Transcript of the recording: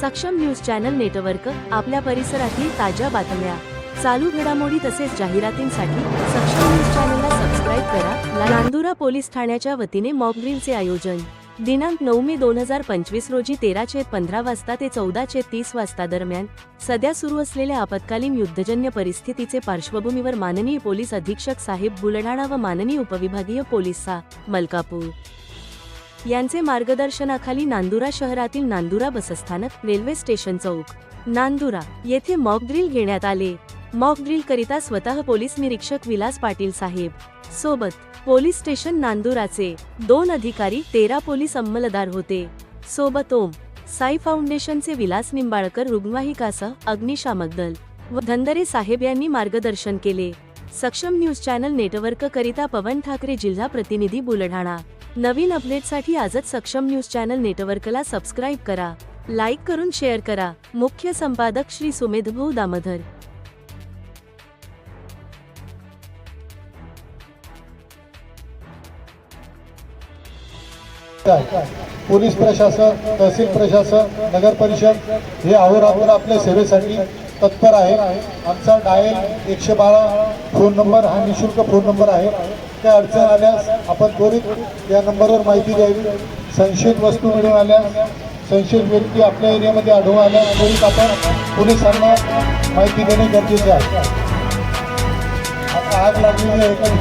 सक्षम news channel network आपल्या परिसरातील ताज्या बातम्या. चालू घडामोडी तसेच जाहिरातींसाठी सक्षम न्यूज चॅनलला सबस्क्राईब करा. नांदुरा पोलीस ठाण्याच्या वतीने मॉकड्रिलचे आयोजन. दिनांक नऊ मे दोन हजार पंचवीस रोजी तेरा छेद पंधरा वाजता ते चौदा छेद तीस वाजता दरम्यान सध्या सुरू असलेल्या आपत्कालीन युद्धजन्य परिस्थितीचे पार्श्वभूमीवर माननीय पोलीस अधीक्षक साहेब बुलढाणा व माननीय उपविभागीय पोलीस सा मलकापूर. यांचे मार्गदर्शनाखाली नांदुरा शहरातील नांदुरा बसस्थानक रेल्वे स्टेशन चौक. नांदुरा येथे मॉक ड्रिल घेण्यात आले. मॉक ड्रिल करिता स्वतः पोलीस निरीक्षक विलास पाटील साहेब. सोबत पोलीस स्टेशन नांदुराचे दोन अधिकारी तेरा पोलीस अंमलदार होते. सोबत ओम साई फाउंडेशनचे विलास निंबाळकर रुग्णवाहिकासह अग्निशामक दल व धंदरे साहेब यांनी मार्गदर्शन केले. सक्षम न्यूज चॅनल नेटवर्क करिता पवन ठाकरे जिल्हा प्रतिनिधी बुलढाणा. नवीन अपडेटसाठी आजच सक्षम न्यूज चॅनल नेटवर्कला सबस्क्राईब करा लाईक करून शेअर करा. मुख्य संपादक श्री सुमेधभाऊ दामधर पोलीस प्रशासन तहसील प्रशासन नगर परिषद हे अहोरात्र आपल्या सेवेसाठी तत्पर आहे. आमचा डायल एकशे बारा फोन नंबर हा निशुल्क फोन नंबर आहे. त्या अडचण आल्यास आपण त्वरित या नंबरवर माहिती द्यावी. संशयित वस्तू मिळून आल्यास संशयित व्यक्ती आपल्या एरियामध्ये आढळून आल्यास त्वरित आपण पोलिसांना माहिती देणे गरजेचे आहे. आता आग लागलेली आहे. एका